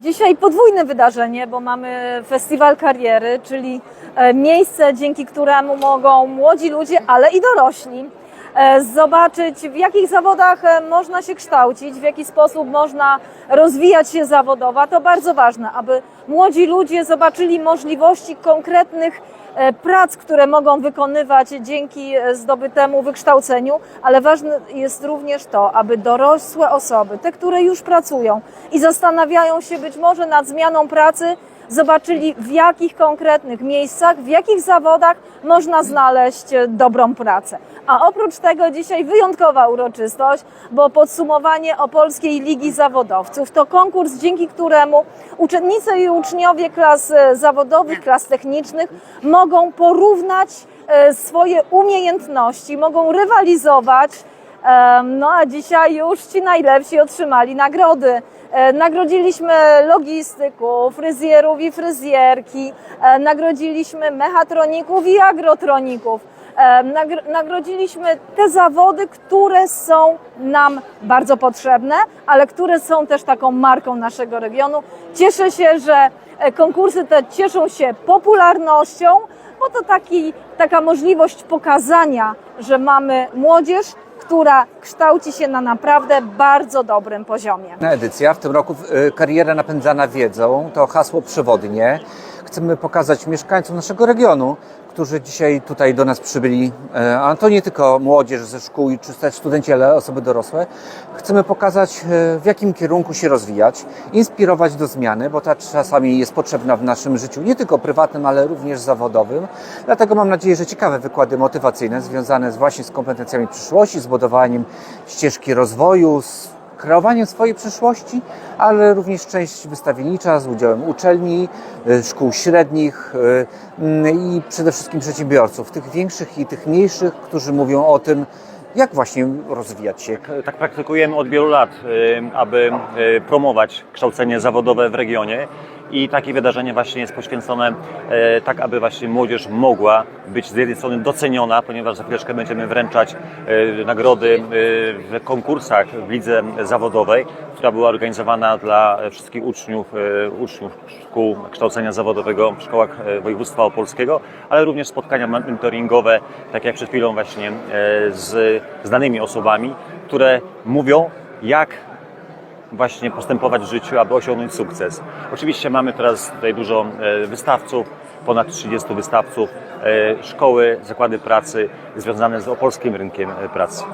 Dzisiaj podwójne wydarzenie, bo mamy Festiwal Kariery, czyli e, miejsce, dzięki któremu mogą młodzi ludzie, ale i dorośli zobaczyć, w jakich zawodach e, można się kształcić, w jaki sposób można rozwijać się zawodowo. To bardzo ważne, aby młodzi ludzie zobaczyli możliwości konkretnych e, prac, które mogą wykonywać dzięki e, zdobytemu wykształceniu, ale ważne jest również to, aby dorosłe osoby, te, które już pracują i zastanawiają się być może nad zmianą pracy, zobaczyli w jakich konkretnych miejscach, w jakich zawodach można znaleźć e, dobrą pracę. A oprócz tego dzisiaj wyjątkowa uroczystość, bo podsumowanie Opolskiej Ligi Zawodowców to konkurs, dzięki któremu uczennice i uczniowie klas e, zawodowych, klas technicznych mogą porównać e, swoje umiejętności, mogą rywalizować. No a dzisiaj już ci najlepsi otrzymali nagrody. E, Nagrodziliśmy logistyków, fryzjerów i fryzjerki, e, nagrodziliśmy mechatroników i agrotroników. Nagr- Nagrodziliśmy te zawody, które są nam bardzo potrzebne, ale które są też taką marką naszego regionu. Cieszę się, że e, konkursy te cieszą się popularnością, bo to taki, taka możliwość pokazania, że mamy młodzież, która kształci się na naprawdę bardzo dobrym poziomie. Edycja, w tym roku y, kariera napędzana wiedzą, to hasło przewodnie. Chcemy pokazać mieszkańcom naszego regionu, którzy dzisiaj tutaj do nas przybyli, e, a to nie tylko młodzież ze szkół czy też studenci, ale osoby dorosłe. Chcemy pokazać, e, w jakim kierunku się rozwijać, inspirować do zmiany, bo ta czasami jest potrzebna w naszym życiu, nie tylko prywatnym, ale również zawodowym. Dlatego mam nadzieję, że ciekawe wykłady motywacyjne związane właśnie z kompetencjami przyszłości, z budowaniem ścieżki rozwoju, z kreowaniem swojej przyszłości, ale również część wystawiennicza z udziałem uczelni, y, szkół średnich y, mm, i przede wszystkim przedsiębiorców, tych większych i tych mniejszych, którzy mówią o tym, jak właśnie rozwijać się. Tak praktykujemy od wielu lat, y, aby promować kształcenie zawodowe w regionie i takie wydarzenie właśnie jest poświęcone y, tak, aby właśnie młodzież mogła być z jednej strony doceniona, ponieważ za chwileczkę będziemy wręczać y, nagrody y, w konkursach w lidze zawodowej, która była organizowana dla wszystkich uczniów, y, uczniów szkół kształcenia zawodowego w szkołach y, województwa opolskiego, ale również spotkania mentoringowe, tak jak przed chwilą właśnie y, z znanymi osobami, które mówią, jak właśnie postępować w życiu, aby osiągnąć sukces. Oczywiście mamy teraz tutaj dużo e, wystawców, ponad 30 wystawców, e, szkoły, zakłady pracy związane z opolskim rynkiem e, pracy.